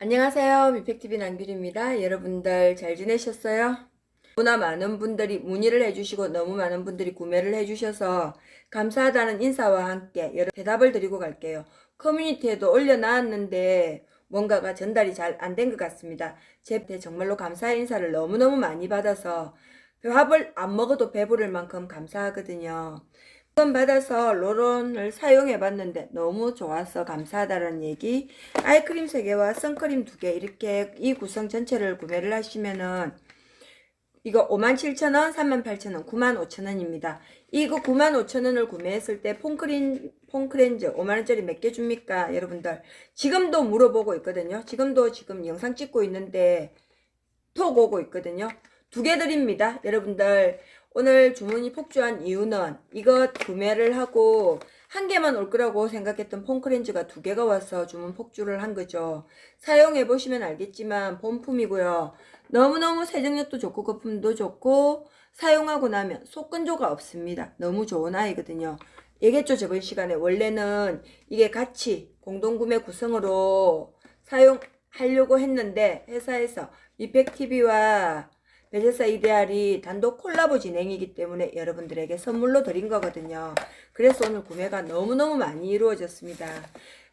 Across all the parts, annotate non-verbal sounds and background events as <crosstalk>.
안녕하세요. 미팩TV 낭비입니다. 여러분들 잘 지내셨어요? 너무나 많은 분들이 문의를 해주시고 너무 많은 분들이 구매를 해주셔서 감사하다는 인사와 함께 여러 대답을 드리고 갈게요. 커뮤니티에도 올려놨는데 뭔가가 전달이 잘 안 된 것 같습니다. 제 정말로 감사의 인사를 너무너무 많이 받아서 밥을 안 먹어도 배부를 만큼 감사하거든요. 돈 받아서 로론을 사용해 봤는데 너무 좋아서 감사하다는 얘기. 아이크림 3개와 선크림 2개 이렇게 이 구성 전체를 구매를 하시면은 이거 57,000원, 38,000원, 95,000원입니다. 이거 95,000원을 구매했을 때 폰크린 폰크렌즈 5만원짜리 몇 개 줍니까? 여러분들 지금도 물어보고 있거든요. 지금도 지금 영상 찍고 있는데 톡 오고 있거든요. 두 개 드립니다. 여러분들 오늘 주문이 폭주한 이유는 이것 구매를 하고 한 개만 올 거라고 생각했던 폰크렌즈가 두 개가 와서 주문 폭주를 한 거죠. 사용해 보시면 알겠지만 본품이고요. 너무너무 세정력도 좋고 거품도 좋고 사용하고 나면 속건조가 없습니다. 너무 좋은 아이거든요. 얘기했죠 저번 시간에 원래는 이게 같이 공동구매 구성으로 사용하려고 했는데 회사에서 미팩TV와 베제사 이데알이 단독 콜라보 진행이기 때문에 여러분들에게 선물로 드린 거거든요. 그래서 오늘 구매가 너무너무 많이 이루어졌습니다.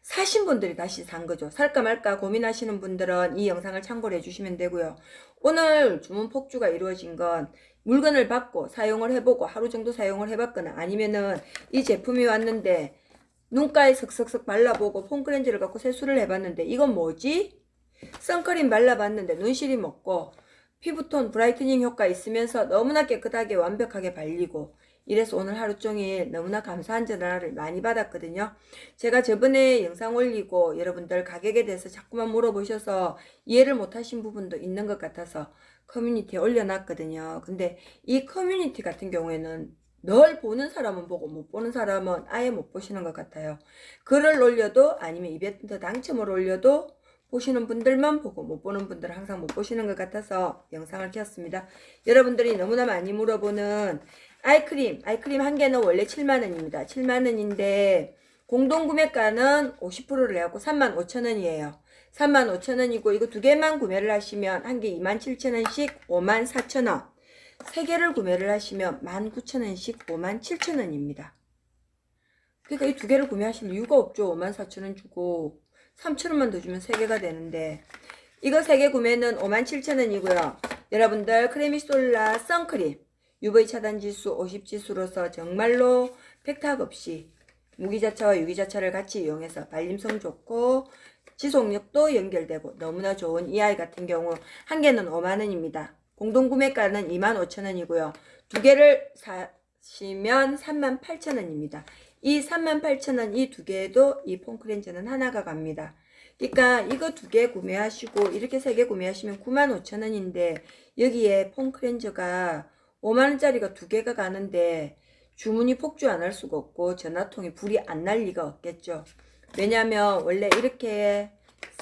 사신 분들이 다시 산 거죠. 살까 말까 고민하시는 분들은 이 영상을 참고로 해주시면 되고요. 오늘 주문 폭주가 이루어진 건 물건을 받고 사용을 해보고 하루 정도 사용을 해봤거나 아니면은 이 제품이 왔는데 눈가에 석석석 발라보고 폼크렌즈를 갖고 세수를 해봤는데 이건 뭐지? 선크림 발라봤는데 눈시리 먹고 피부톤 브라이트닝 효과 있으면서 너무나 깨끗하게 완벽하게 발리고 이래서 오늘 하루 종일 너무나 감사한 전화를 많이 받았거든요. 제가 저번에 영상 올리고 여러분들 가격에 대해서 자꾸만 물어보셔서 이해를 못하신 부분도 있는 것 같아서 커뮤니티에 올려놨거든요. 근데 이 커뮤니티 같은 경우에는 널 보는 사람은 보고 못 보는 사람은 아예 못 보시는 것 같아요. 글을 올려도 아니면 이벤트 당첨을 올려도 보시는 분들만 보고 못 보는 분들은 항상 못 보시는 것 같아서 영상을 켰습니다. 여러분들이 너무나 많이 물어보는 아이크림, 아이크림 한 개는 원래 7만원입니다. 7만원인데 공동구매가는 50%를 해갖고 35,000원이에요. 35,000원이고 이거 두 개만 구매를 하시면 한 개 27,000원씩 54,000원. 세 개를 구매를 하시면 19,000원씩 57,000원입니다. 그러니까 이 두 개를 구매하실 이유가 없죠. 54,000원 주고 3,000원만 더 주면 3개가 되는데 이거 3개 구매는 57,000원이고요. 여러분들 크레미솔라 선크림 UV 차단 지수 50 지수로서 정말로 팩탁 없이 무기자차와 유기자차를 같이 이용해서 발림성 좋고 지속력도 연결되고 너무나 좋은 이 아이 같은 경우 한 개는 5만원입니다. 공동구매가는 25,000원이고요. 두 개를 사시면 38,000원입니다. 이 38,000원 이 두 개에도 이 폼크렌즈는 하나가 갑니다. 그러니까 이거 두 개 구매하시고 이렇게 세 개 구매하시면 95,000원인데 여기에 폼크렌즈가 5만원짜리가 두 개가 가는데 주문이 폭주 안 할 수가 없고 전화통에 불이 안 날 리가 없겠죠. 왜냐면 원래 이렇게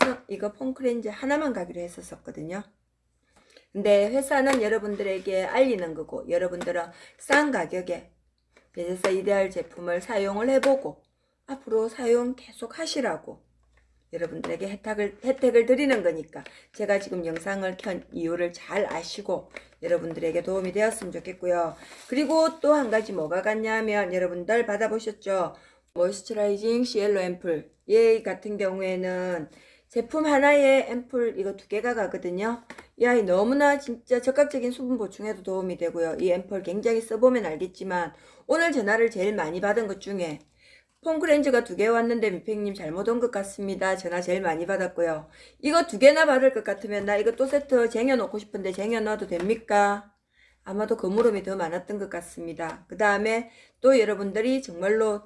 서- 이거 폼크렌즈 하나만 가기로 했었었거든요. 근데 회사는 여러분들에게 알리는 거고 여러분들은 싼 가격에 베제사 이데알 제품을 사용을 해보고 앞으로 사용 계속 하시라고 여러분들에게 혜택을, 혜택을 드리는 거니까 제가 지금 영상을 켠 이유를 잘 아시고 여러분들에게 도움이 되었으면 좋겠고요. 그리고 또 한 가지 뭐가 같냐면 여러분들 받아보셨죠? 모이스처라이징 시엘로 앰플 얘 같은 경우에는 제품 하나에 앰플 이거 두 개가 가거든요. 이 아이 너무나 진짜 적극적인 수분 보충에도 도움이 되고요. 이 앰플 굉장히 써보면 알겠지만 오늘 전화를 제일 많이 받은 것 중에 폼크렌즈가 두 개 왔는데 미팽님 잘못 온 것 같습니다. 전화 제일 많이 받았고요. 이거 두 개나 받을 것 같으면 나 이거 또 세트 쟁여놓고 싶은데 쟁여놔도 됩니까? 아마도 그 물음이 더 많았던 것 같습니다. 그 다음에 또 여러분들이 정말로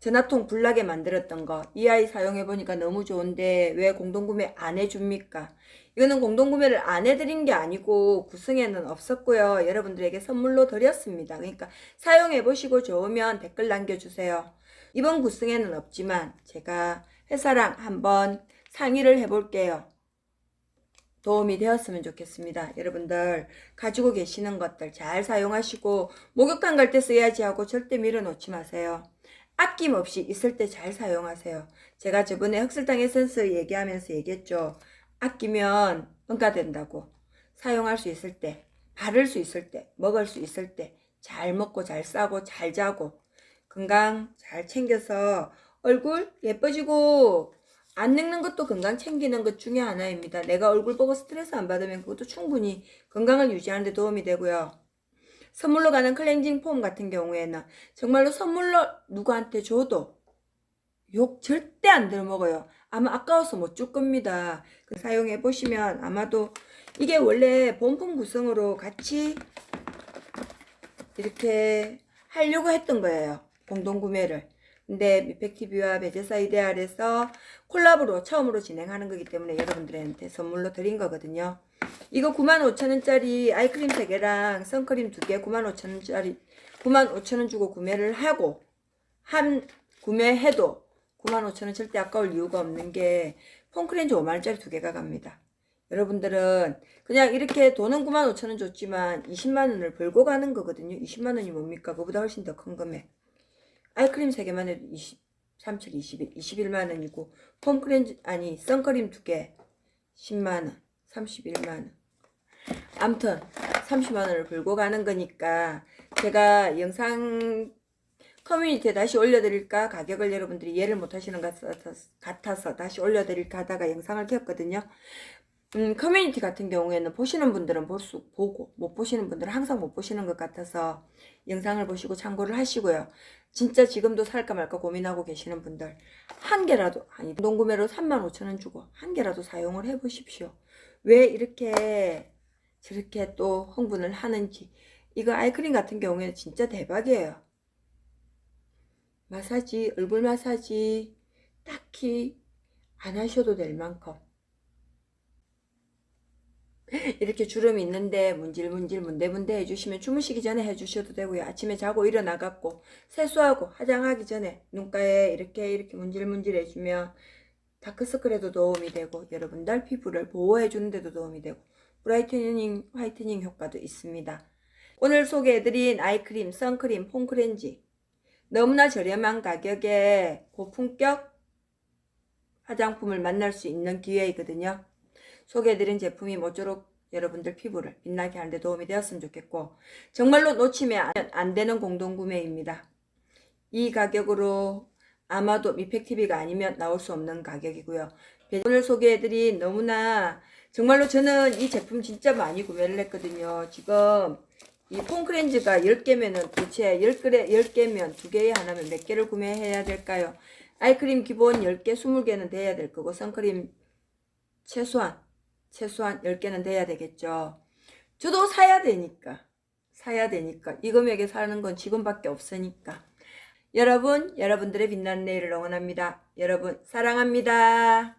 전화통 불나게 만들었던 거. 이 아이 사용해보니까 너무 좋은데 왜 공동구매 안 해줍니까? 이거는 공동구매를 안 해드린 게 아니고 구성에는 없었고요. 여러분들에게 선물로 드렸습니다. 그러니까 사용해보시고 좋으면 댓글 남겨주세요. 이번 구성에는 없지만 제가 회사랑 한번 상의를 해볼게요. 도움이 되었으면 좋겠습니다. 여러분들 가지고 계시는 것들 잘 사용하시고 목욕탕 갈 때 써야지 하고 절대 밀어놓지 마세요. 아낌없이 있을 때 잘 사용하세요. 제가 저번에 흑설탕 에센스 얘기하면서 얘기했죠. 아끼면 응가된다고. 사용할 수 있을 때, 바를 수 있을 때, 먹을 수 있을 때, 잘 먹고 잘 싸고 잘 자고, 건강 잘 챙겨서 얼굴 예뻐지고, 안 늙는 것도 건강 챙기는 것 중에 하나입니다. 내가 얼굴 보고 스트레스 안 받으면 그것도 충분히 건강을 유지하는 데 도움이 되고요. 선물로 가는 클렌징 폼 같은 경우에는 정말로 선물로 누구한테 줘도 욕 절대 안 들어먹어요. 아마 아까워서 못 줄 겁니다. 그 사용해 보시면 아마도 이게 원래 본품 구성으로 같이 이렇게 하려고 했던 거예요. 공동 구매를. 근데 미팩TV와 베제사 이데알에서 콜라보로 처음으로 진행하는 거기 때문에 여러분들한테 선물로 드린 거거든요. 이거 95,000원짜리 아이크림 3개랑 선크림 2개 95,000원짜리 95,000원 주고 구매를 하고 한 구매해도 95,000원 절대 아까울 이유가 없는 게 폼크렌즈 5만원짜리 두 개가 갑니다. 여러분들은 그냥 이렇게 돈은 95,000원 줬지만 20만원을 벌고 가는 거거든요. 20만원이 뭡니까? 그보다 훨씬 더 큰 금액. 아이크림 3개만 해도 20, 37, 21, 21만원이고 폼크렌즈 아니 선크림 2개 10만원 31만원 암튼 30만원을 벌고 가는 거니까 제가 영상 커뮤니티에 다시 올려드릴까 가격을 여러분들이 이해를 못하시는 것 같아서- 다시 올려드릴까 하다가 영상을 켰거든요 음, 커뮤니티 같은 경우에는 보시는 분들은 볼 수, 보고, 못 보시는 분들은 항상 못 보시는 것 같아서 영상을 보시고 참고를 하시고요. 진짜 지금도 살까 말까 고민하고 계시는 분들, 한 개라도, 아니, 동구매로 35,000원 주고, 한 개라도 사용을 해 보십시오. 왜 이렇게, 저렇게 또 흥분을 하는지. 이거 아이크림 같은 경우에는 진짜 대박이에요. 마사지, 얼굴 마사지, 딱히 안 하셔도 될 만큼. <laughs> 이렇게 주름이 있는데 문질문질 문대문대 해주시면 주무시기 전에 해주셔도 되고요. 아침에 자고 일어나갖고 세수하고 화장하기 전에 눈가에 이렇게 이렇게 문질문질 해주면 다크서클에도 도움이 되고 여러분들 피부를 보호해주는 데도 도움이 되고 브라이트닝 화이트닝 효과도 있습니다. 오늘 소개해드린 아이크림, 선크림, 폼크렌지 너무나 저렴한 가격에 고품격 화장품을 만날 수 있는 기회이거든요. 소개해드린 제품이 모쪼록 여러분들 피부를 빛나게 하는 데 도움이 되었으면 좋겠고 정말로 놓치면 안- 안 되는 공동구매입니다. 이 가격으로 아마도 미팩TV가 아니면 나올 수 없는 가격이고요. 오늘 소개해드린 너무나 정말로 저는 이 제품 진짜 많이 구매를 했거든요. 지금 이 폼크렌즈가 10개면은 도대체 10그래, 10개면 2개에 하나면 몇 개를 구매해야 될까요? 아이크림 기본 10개, 20개는 돼야 될 거고 선크림 최소한 최소한 10개는 돼야 되겠죠. 저도 사야 되니까. 사야 되니까. 이 금액에 사는 건 지금밖에 없으니까. 여러분, 여러분들의 빛나는 내일을 응원합니다. 여러분, 사랑합니다.